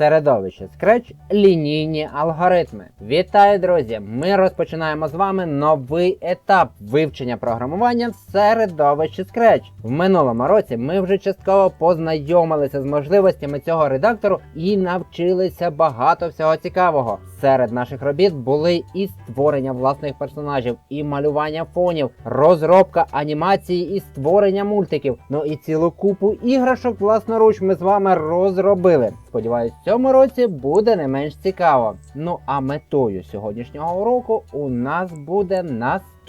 Середовище Scratch лінійні алгоритми. Вітаю, друзі! Ми розпочинаємо з вами новий етап вивчення програмування в середовищі Scratch. В минулому році ми вже частково познайомилися з можливостями цього редактору і навчилися багато всього цікавого. Серед наших робіт були і створення власних персонажів, і малювання фонів, розробка анімації і створення мультиків. Ну і цілу купу іграшок власноруч ми з вами розробили. Сподіваюсь, в цьому році буде не менш цікаво. Ну а метою сьогоднішнього уроку у нас буде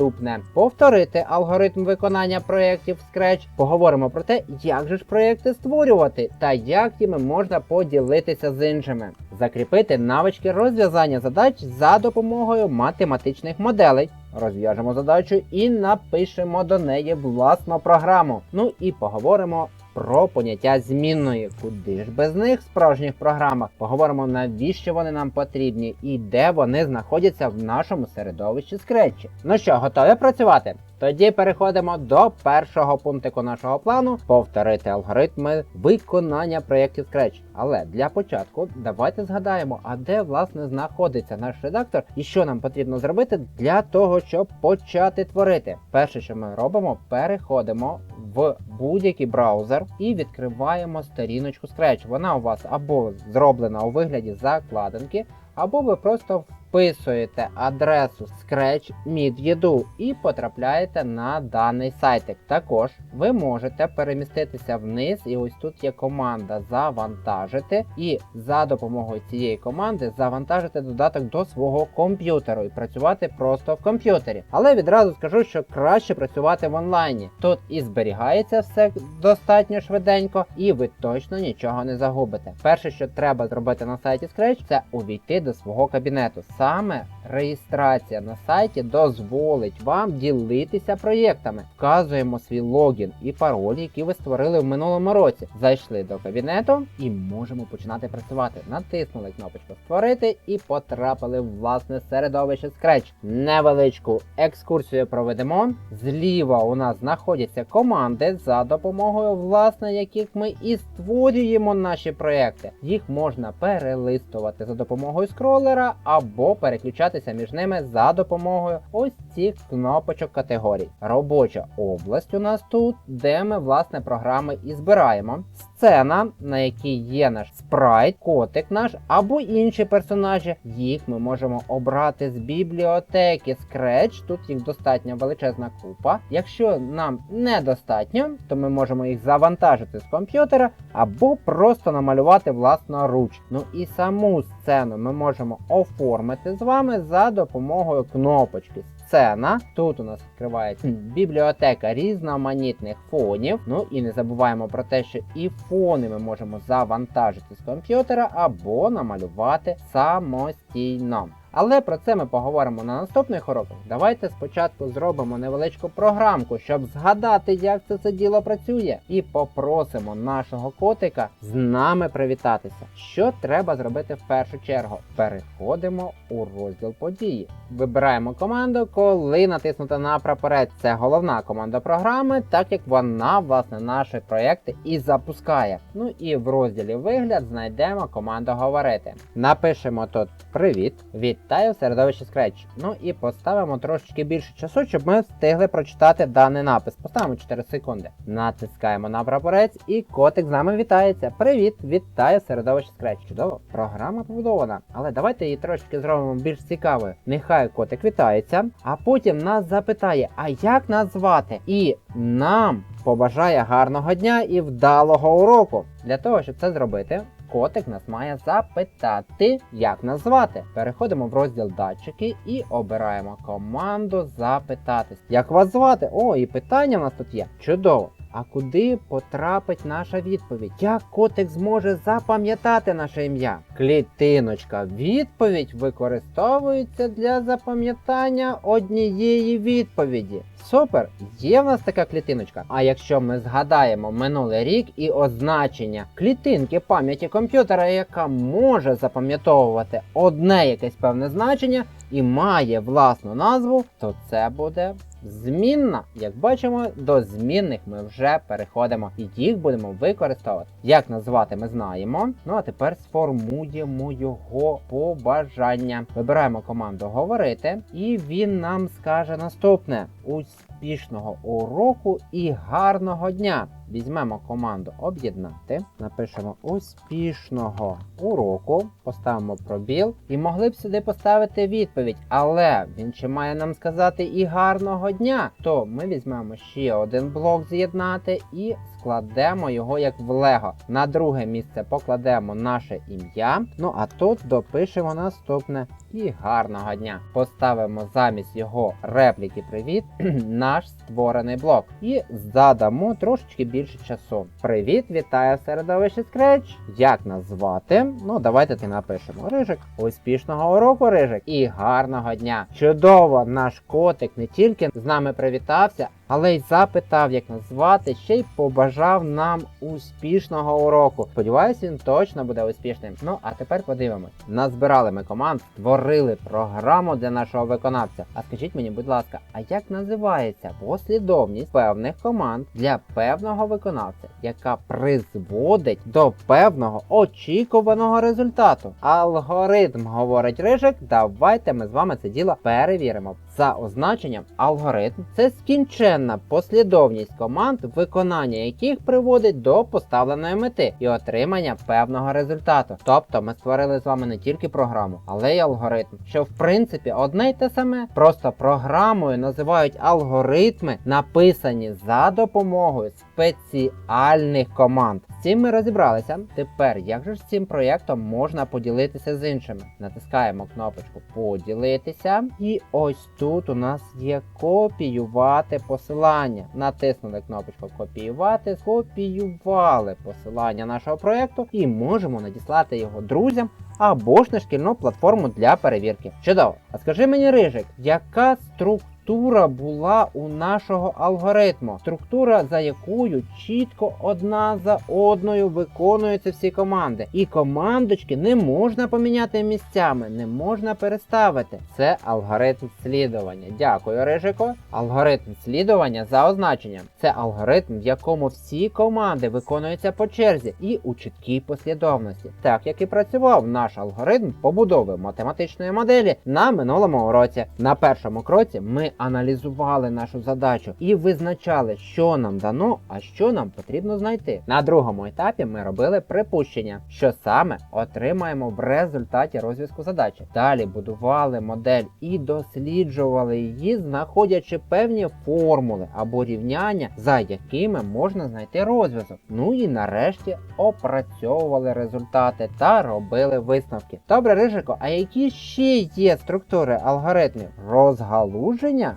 наступне: повторити алгоритм виконання проєктів в Scratch. Поговоримо про те, як же ж проєкти створювати та як їми можна поділитися з іншими. Закріпити навички розв'язання задач за допомогою математичних моделей. Розв'яжемо задачу і напишемо до неї власну програму. Ну і поговоримо про поняття змінної. Куди ж без них в справжніх програмах? Поговоримо, навіщо вони нам потрібні і де вони знаходяться в нашому середовищі Scratch. Ну що, готові працювати? Тоді переходимо до першого пунктику нашого плану повторити алгоритми виконання проєктів Scratch. Але для початку давайте згадаємо, а де власне знаходиться наш редактор і що нам потрібно зробити для того, щоб почати творити. Перше, що ми робимо, переходимо в будь-який браузер і відкриваємо сторіночку Scratch. Вона у вас або зроблена у вигляді закладинки, або ви просто вписуєте адресу Scratch Mid.edu і потрапляєте на даний сайтик. Також ви можете переміститися вниз, і ось тут є команда завантажити, і за допомогою цієї команди завантажити додаток до свого комп'ютеру і працювати просто в комп'ютері. Але відразу скажу, що краще працювати в онлайні. Тут і зберігається все достатньо швиденько, і ви точно нічого не загубите. Перше, що треба зробити на сайті Scratch, це увійти до свого кабінету. Саме реєстрація на сайті дозволить вам ділитися проєктами. Вказуємо свій логін і пароль, які ви створили в минулому році. Зайшли до кабінету і можемо починати працювати. Натиснули кнопочку Створити і потрапили в власне середовище Scratch. Невеличку екскурсію проведемо. Зліва у нас знаходяться команди, за допомогою власне яких ми і створюємо наші проекти. Їх можна перелистувати за допомогою скролера або переключатися між ними за допомогою ось цих кнопочок категорій. Робоча область у нас тут, де ми власне програми і збираємо. Сцена, на якій є наш спрайт, котик наш або інші персонажі. Їх ми можемо обрати з бібліотеки Scratch. Тут їх достатньо величезна купа. Якщо нам недостатньо, то ми можемо їх завантажити з комп'ютера або просто намалювати власноруч. Ну і саму сцену ми можемо оформити з вами за допомогою кнопочки. Сцена. Тут у нас відкривається бібліотека різноманітних фонів. Ну і не забуваємо про те, що і фони ми можемо завантажити з комп'ютера або намалювати самостійно. Але про це ми поговоримо на наступних уроках. Давайте спочатку зробимо невеличку програмку, щоб згадати, як це все діло працює, і попросимо нашого котика з нами привітатися. Що треба зробити в першу чергу? Переходимо у розділ події. Вибираємо команду, коли натиснута на прапорець. Це головна команда програми, так як вона власне наші проекти і запускає. Ну і в розділі вигляд знайдемо команду говорити. Напишемо тут привіт. Вітаю в середовищі Scratch. Ну і поставимо трошечки більше часу, щоб ми встигли прочитати даний напис. Поставимо 4 секунди. Натискаємо на прапорець і котик з нами вітається. Привіт! Вітаю в середовищі Scratch. Чудово, програма побудована. Але давайте її трошечки зробимо більш цікавою. Нехай котик вітається, а потім нас запитає, а як нас звати? І нам побажає гарного дня і вдалого уроку. Для того, щоб це зробити, котик нас має запитати, як назвати. Переходимо в розділ датчики і обираємо команду запитатись. Як вас звати? О, і питання в нас тут є. Чудово. А куди потрапить наша відповідь? Як котик зможе запам'ятати наше ім'я? Клітиночка відповідь використовується для запам'ятання однієї відповіді. Супер! Є в нас така клітиночка. А якщо ми згадаємо минулий рік і означення клітинки пам'яті комп'ютера, яка може запам'ятовувати одне якесь певне значення і має власну назву, то це буде змінна. Як бачимо, до змінних ми вже переходимо і їх будемо використовувати. Як назвати, ми знаємо. Ну а тепер сформуємо його побажання. Вибираємо команду говорити, і він нам скаже наступне: успішного уроку і гарного дня. Візьмемо команду об'єднати, напишемо успішного уроку, поставимо пробіл і могли б сюди поставити відповідь, але він ще має нам сказати і гарного дня. То ми візьмемо ще один блок з'єднати і складемо його як в Лего. На друге місце покладемо наше ім'я. Ну а тут допишемо наступне і гарного дня. Поставимо замість його репліки Привіт наш створений блок. І задамо трошечки більше часу. Привіт, вітаю в середовищі Scratch. Як назвати? Ну, давайте ти напишемо Рижик. Успішного уроку, Рижик, і гарного дня. Чудово, наш котик не тільки з нами привітався, але й запитав, як назвати, ще й побажав нам успішного уроку. Сподіваюсь, він точно буде успішним. Ну а тепер подивимось. Назбирали ми команд, створили програму для нашого виконавця. А скажіть мені, будь ласка, а як називається послідовність певних команд для певного виконавця, яка призводить до певного очікуваного результату? Алгоритм говорить Рижик. Давайте ми з вами це діло перевіримо. За означенням алгоритм це скінченна послідовність команд, виконання яких приводить до поставленої мети і отримання певного результату. Тобто ми створили з вами не тільки програму, але й алгоритм, що в принципі одне й те саме. Просто програмою називають алгоритми, написані за допомогою спеціальних команд. З цим ми розібралися. Тепер як же ж з цим проєктом можна поділитися з іншими? Натискаємо кнопочку поділитися, і ось тут у нас є копіювати посилання. Натиснули кнопочку копіювати, скопіювали посилання нашого проєкту і можемо надіслати його друзям або ж на шкільну платформу для перевірки. Чудово! А скажи мені, Рижик, яка структура була у нашого алгоритму? Структура, за якою чітко одна за одною виконуються всі команди. І командочки не можна поміняти місцями, не можна переставити. Це алгоритм слідування. Дякую, Рижико. Алгоритм слідування за означенням. Це алгоритм, в якому всі команди виконуються по черзі і у чіткій послідовності, так як і працював наш алгоритм побудови математичної моделі на минулому уроці. На першому кроці ми аналізували нашу задачу і визначали, що нам дано, а що нам потрібно знайти. На другому етапі ми робили припущення, що саме отримаємо в результаті розв'язку задачі. Далі будували модель і досліджували її, знаходячи певні формули або рівняння, за якими можна знайти розв'язок. Ну і нарешті опрацьовували результати та робили висновки. Добре, Рижико, а які ще є структури алгоритмів?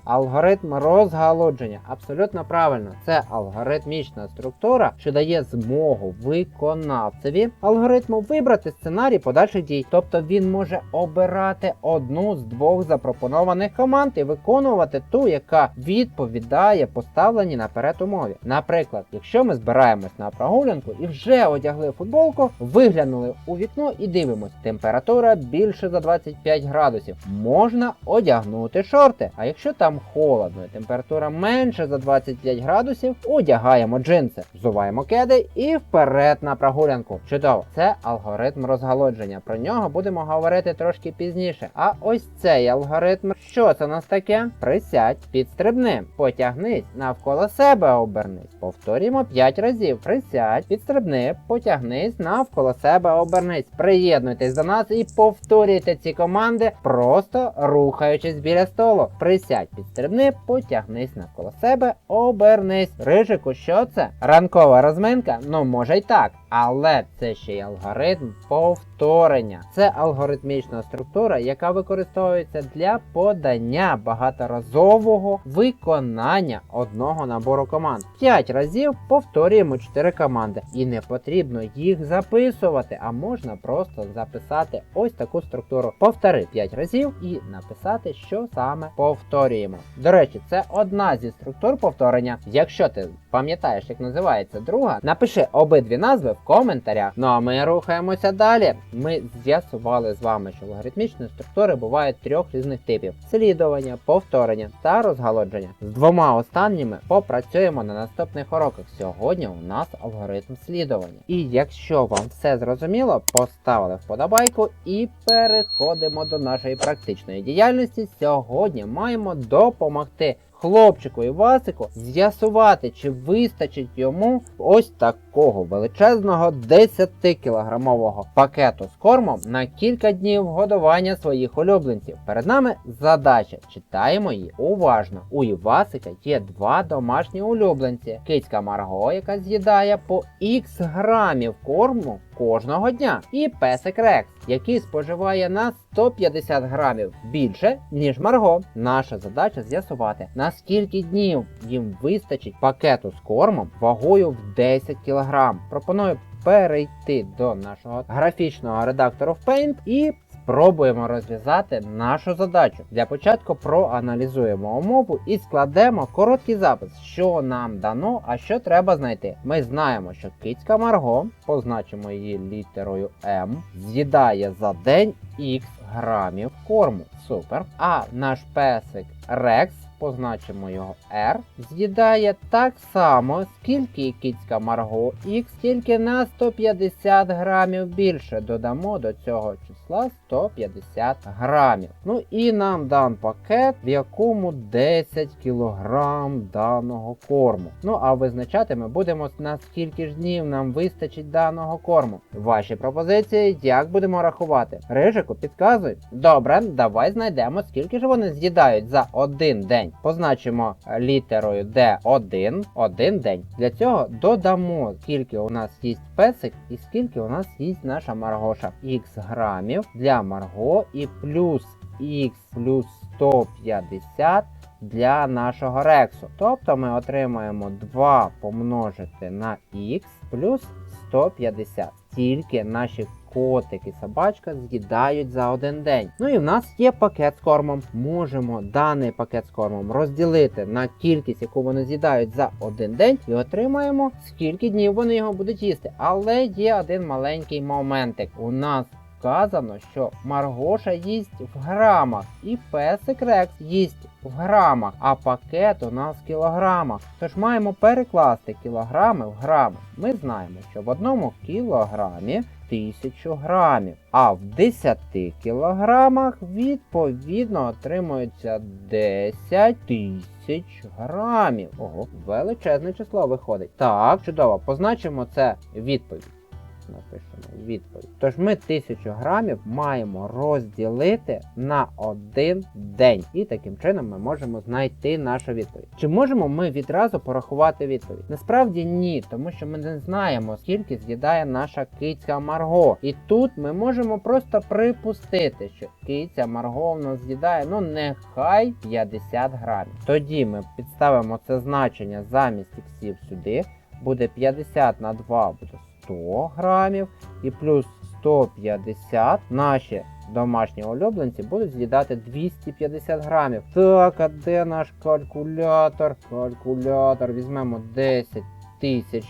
Алгоритм розгалудження. Абсолютно правильно. Це алгоритмічна структура, що дає змогу виконавцеві алгоритму вибрати сценарій подальших дій. Тобто він може обирати одну з двох запропонованих команд і виконувати ту, яка відповідає поставленій наперед умові. Наприклад, якщо ми збираємось на прогулянку і вже одягли футболку, виглянули у вікно і дивимось, температура більше за 25 градусів. Можна одягнути шорти. А якщо там холодно і температура менше за 25 градусів, одягаємо джинси, взуваємо кеди і вперед на прогулянку. Чудово, це алгоритм розгалодження. Про нього будемо говорити трошки пізніше. А ось цей алгоритм, що це у нас таке? Присядь, підстрибни, потягнись, навколо себе обернись. Повторюємо 5 разів. Присядь, підстрибни, потягнись, навколо себе обернись. Приєднуйтесь до нас і повторюйте ці команди, просто рухаючись біля столу. Присядь, підстрибни, потягнись навколо себе, обернись. Рижику, що це? Ранкова розминка? Ну, може й так. Але це ще й алгоритм повторення. Це алгоритмічна структура, яка використовується для подання багаторазового виконання одного набору команд. 5 разів повторюємо 4 команди. І не потрібно їх записувати, а можна просто записати ось таку структуру. Повтори 5 разів і написати, що саме повторюємо. До речі, це одна зі структур повторення. Якщо ти пам'ятаєш, як називається друга, напиши обидві назви в коментарях. Ну а ми рухаємося далі. Ми з'ясували з вами, що логарифмічні структури бувають трьох різних типів: слідування, повторення та розгалодження. З двома останніми попрацюємо на наступних уроках. Сьогодні у нас алгоритм слідування. І якщо вам все зрозуміло, поставили вподобайку і переходимо до нашої практичної діяльності. Сьогодні маємо допомогти хлопчику Івасику з'ясувати, чи вистачить йому ось такого величезного 10-кілограмового пакету з кормом на кілька днів годування своїх улюбленців. Перед нами задача. Читаємо її уважно. У Івасика є два домашні улюбленці: кицька Марго, яка з'їдає по х грамів корму кожного дня, і песик Рекс, який споживає на 150 грамів більше, ніж Марго. Наша задача з'ясувати, наскільки днів їм вистачить пакету з кормом вагою в 10 кг. Пропоную перейти до нашого графічного редактора в Paint і спробуємо розв'язати нашу задачу. Для початку проаналізуємо умову і складемо короткий запис, що нам дано, а що треба знайти. Ми знаємо, що кицька Марго, позначимо її літерою М, з'їдає за день Х грамів корму. Супер. А наш песик Рекс, позначимо його R, з'їдає так само, скільки і кицька Марго Х, тільки на 150 грамів більше. Додамо до цього числа 150 грамів. Ну і нам дан пакет, в якому 10 кілограм даного корму. Ну а визначати ми будемо на скільки ж днів нам вистачить даного корму. Ваші пропозиції, як будемо рахувати? Рижику, підказуй. Добре, давай знайдемо, скільки ж вони з'їдають за один день. Позначимо літерою D1 один день. Для цього додамо, скільки у нас їсть песик і скільки у нас їсть наша Маргоша. Х грамів для Марго і плюс Х плюс 150 для нашого рексу. Тобто ми отримаємо 2 помножити на х плюс 150. Тільки наші котик і собачка з'їдають за один день. Ну і в нас є пакет з кормом. Можемо даний пакет з кормом розділити на кількість, яку вони з'їдають за один день, і отримаємо, скільки днів вони його будуть їсти. Але є один маленький моментик. У нас Вказано, що Маргоша їсть в грамах, і песик Рекс їсть в грамах, а пакет у нас в кілограмах. Тож маємо перекласти кілограми в грами. Ми знаємо, що в одному кілограмі 1000 грамів, а в 10 кілограмах відповідно отримується 10 тисяч грамів. Ого, величезне число виходить. Так, чудово, позначимо це відповідь. Напишемо відповідь. Тож ми 1000 грамів маємо розділити на один день. І таким чином ми можемо знайти нашу відповідь. Чи можемо ми відразу порахувати відповідь? Насправді ні, тому що ми не знаємо, скільки з'їдає наша киця Марго. І тут ми можемо просто припустити, що киця Марго в нас з'їдає, ну нехай 50 грамів. Тоді ми підставимо це значення замість іксів сюди. Буде 50 на 2 буде 100 грамів і плюс 150 наші домашні улюбленці будуть з'їдати 250 грамів. Так, а де наш калькулятор? Калькулятор. Візьмемо 10 тисяч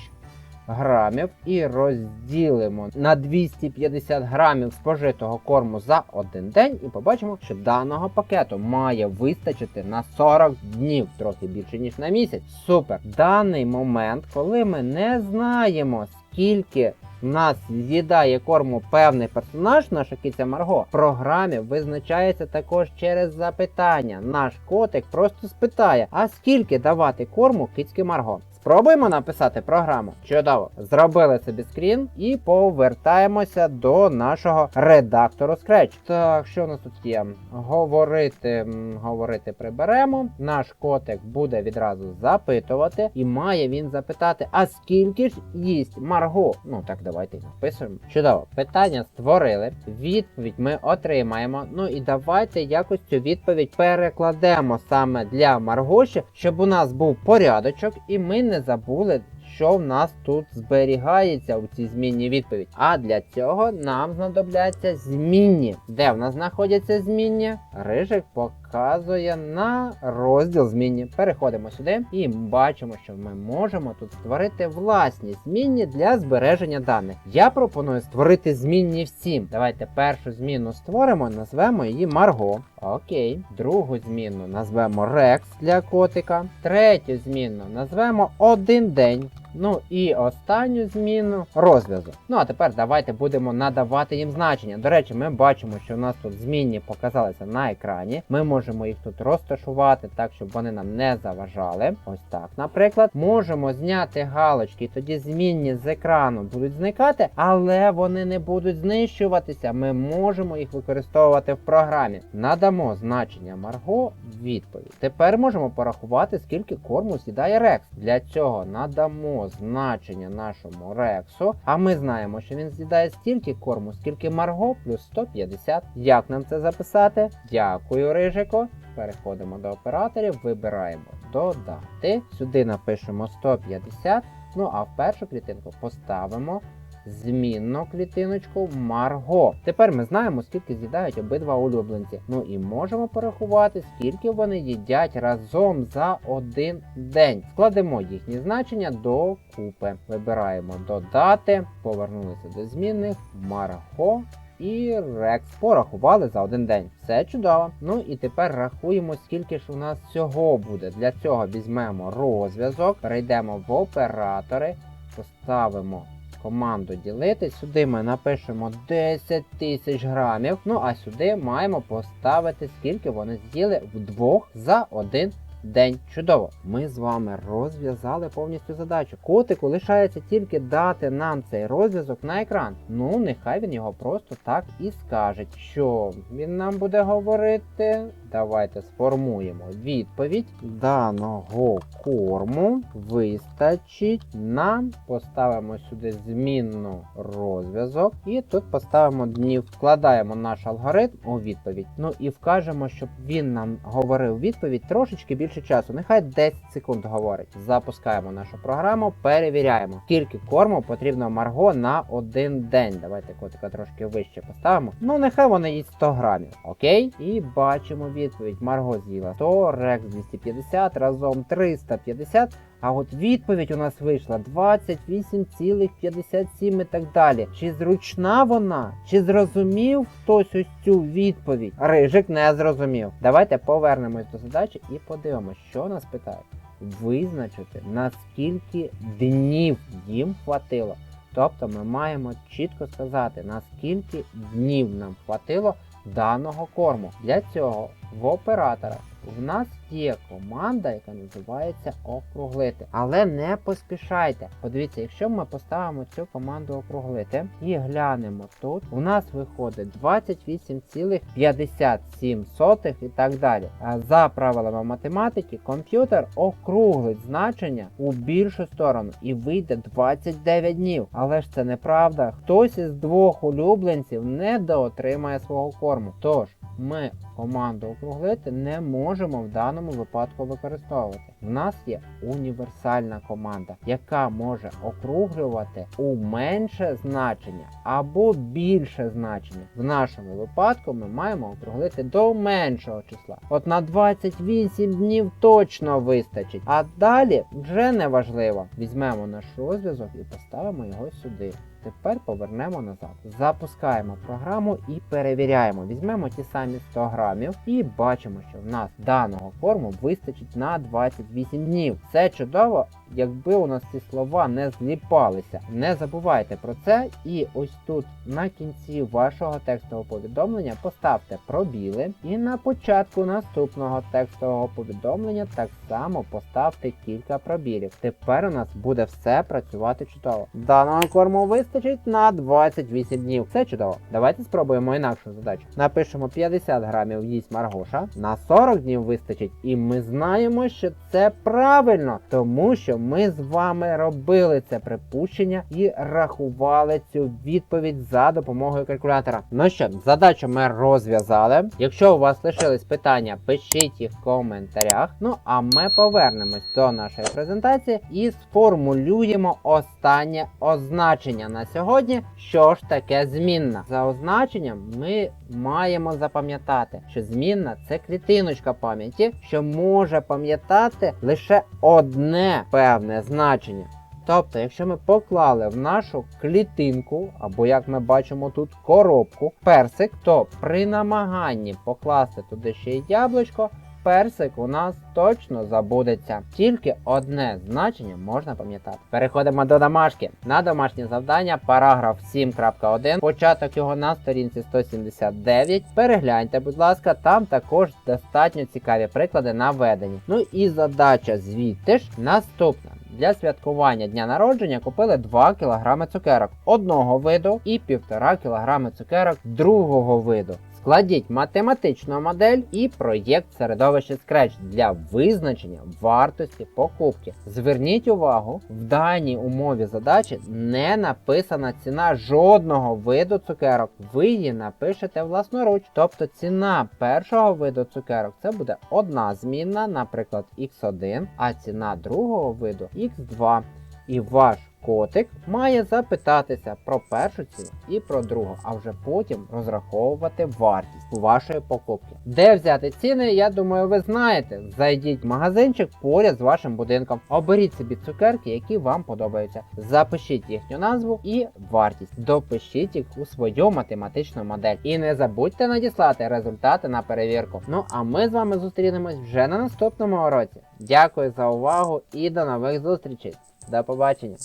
грамів і розділимо на 250 грамів спожитого корму за один день, і побачимо, що даного пакету має вистачити на 40 днів, трохи більше ніж на місяць. Супер! Даний момент, коли ми не знаємо, скільки в нас з'їдає корму певний персонаж, наша киця Марго, в програмі визначається також через запитання. Наш котик просто спитає, а скільки давати корму кицьки Марго. Спробуємо написати програму. Чудово, зробили собі скрін і повертаємося до нашого редактору Scratch. Так, що у нас тут є? Говорити, говорити приберемо. Наш котик буде відразу запитувати, і має він запитати: а скільки ж їсть Марго? Ну так, давайте написуємо. Чудово, питання створили. Відповідь ми отримаємо. Ну і давайте якось цю відповідь перекладемо саме для Маргоші, щоб у нас був порядочок, і ми не забули. Що в нас тут зберігається у цій змінній відповідь? А для цього нам знадобляться змінні. Де в нас знаходяться змінні? Рижик показує на розділ змінні. Переходимо сюди і бачимо, що ми можемо тут створити власні змінні для збереження даних. Я пропоную створити змінні всім. Давайте першу зміну створимо, назвемо її Марго. Окей. Другу зміну назвемо Rex для котика. Третю зміну назвемо один день. Ну і останню зміну розв'язок. Ну а тепер давайте будемо надавати їм значення. До речі, ми бачимо, що у нас тут змінні показалися на екрані. Ми можемо їх тут розташувати так, щоб вони нам не заважали. Ось так, наприклад, можемо зняти галочки, тоді змінні з екрану будуть зникати, але вони не будуть знищуватися. Ми можемо їх використовувати в програмі. Надамо значення Марго відповідь. Тепер можемо порахувати, скільки корму з'їдає Рекс. Для цього надамо значення нашому Рексу, а ми знаємо, що він з'їдає стільки корму, скільки Марго плюс 150. Як нам це записати? Дякую, Рижико. Переходимо до операторів, вибираємо додати. Сюди напишемо 150. Ну а в першу клітинку поставимо змінну клітиночку Марго. Тепер ми знаємо, скільки з'їдають обидва улюбленці. Ну і можемо порахувати, скільки вони їдять разом за один день. Складемо їхні значення до купи. Вибираємо додати, повернулися до змінних Марго. І Рекс порахували за один день. Все чудово. Ну і тепер рахуємо, скільки ж у нас всього буде. Для цього візьмемо розв'язок, перейдемо в оператори, поставимо команду ділити. Сюди ми напишемо 10 тисяч грамів. Ну а сюди маємо поставити, скільки вони з'їли вдвох за один день. Чудово! Ми з вами розв'язали повністю задачу. Котику лишається тільки дати нам цей розв'язок на екран. Ну, нехай він його просто так і скаже. Що він нам буде говорити? Давайте сформуємо відповідь даного корму. Вистачить нам. Поставимо сюди змінну розв'язок. І тут поставимо днів. Вкладаємо наш алгоритм у відповідь. Ну і вкажемо, щоб він нам говорив відповідь трошечки більше часу. Нехай 10 секунд говорить. Запускаємо нашу програму, перевіряємо, скільки корму потрібно Марго на один день. Давайте котика трошки вище поставимо. Ну, нехай вона їсть 100 грамів. Окей? І бачимо відповідь. Марго з'їла 100, Рекс 250, разом 350. А от відповідь у нас вийшла 28,57 і так далі. Чи зручна вона? Чи зрозумів хтось ось цю відповідь? Рижик не зрозумів. Давайте повернемось до задачі і подивимось, що нас питають. Визначити, наскільки днів їм хватило. Тобто ми маємо чітко сказати, наскільки днів нам хватило даного корму. Для цього в операторах в нас є команда, яка називається округлити. Але не поспішайте. Подивіться, якщо ми поставимо цю команду округлити і глянемо тут, у нас виходить 28,57 і так далі. А за правилами математики, комп'ютер округлить значення у більшу сторону і вийде 29 днів. Але ж це неправда. Хтось із двох улюбленців недоотримає свого корму. Тож ми команду округлити не можемо в даному випадку використовувати. В нас є універсальна команда, яка може округлювати у менше значення або більше значення. В нашому випадку ми маємо округлити до меншого числа. От на 28 днів точно вистачить. А далі вже не важливо. Візьмемо наш розв'язок і поставимо його сюди. Тепер повернемо назад. Запускаємо програму і перевіряємо. Візьмемо ті самі 100 грамів і бачимо, що в нас даного форму вистачить на 28 днів. Це чудово, якби у нас ці слова не зліпалися. Не забувайте про це. І ось тут на кінці вашого текстового повідомлення поставте пробіли. І на початку наступного текстового повідомлення так само поставте кілька пробілів. Тепер у нас буде все працювати чудово. Даного корму вистачить на 28 днів. Це чудово. Давайте спробуємо інакшу задачу. Напишемо 50 грамів їсть Маргоша. На 40 днів вистачить, і ми знаємо, що це правильно, тому що ми з вами робили це припущення і рахували цю відповідь за допомогою калькулятора. Ну що, задачу ми розв'язали. Якщо у вас лишились питання, пишіть їх в коментарях. Ну а ми повернемось до нашої презентації і сформулюємо останнє означення на на сьогодні, що ж таке змінна. За означенням ми маємо запам'ятати, що змінна це клітиночка пам'яті, що може пам'ятати лише одне певне значення. Тобто, якщо ми поклали в нашу клітинку, або як ми бачимо тут коробку, персик, то при намаганні покласти туди ще й яблучко, персик у нас точно забудеться. Тільки одне значення можна пам'ятати. Переходимо до домашки. На домашнє завдання, параграф 7.1, початок його на сторінці 179. Перегляньте, будь ласка, там також достатньо цікаві приклади наведені. Ну і задача звідти ж наступна. Для святкування дня народження купили 2 кг цукерок одного виду і 1,5 кг цукерок другого виду. Складіть математичну модель і проєкт середовища Scratch для визначення вартості покупки. Зверніть увагу, в даній умові задачі не написана ціна жодного виду цукерок. Ви її напишете власноруч. Тобто ціна першого виду цукерок це буде одна змінна, наприклад, x1, а ціна другого виду x2. І ваш котик має запитатися про першу ціну і про другу, а вже потім розраховувати вартість вашої покупки. Де взяти ціни, я думаю, ви знаєте. Зайдіть в магазинчик поряд з вашим будинком. Оберіть собі цукерки, які вам подобаються. Запишіть їхню назву і вартість. Допишіть їх у свою математичну модель. І не забудьте надіслати результати на перевірку. Ну а ми з вами зустрінемось вже на наступному уроці. Дякую за увагу і до нових зустрічей. До побачення!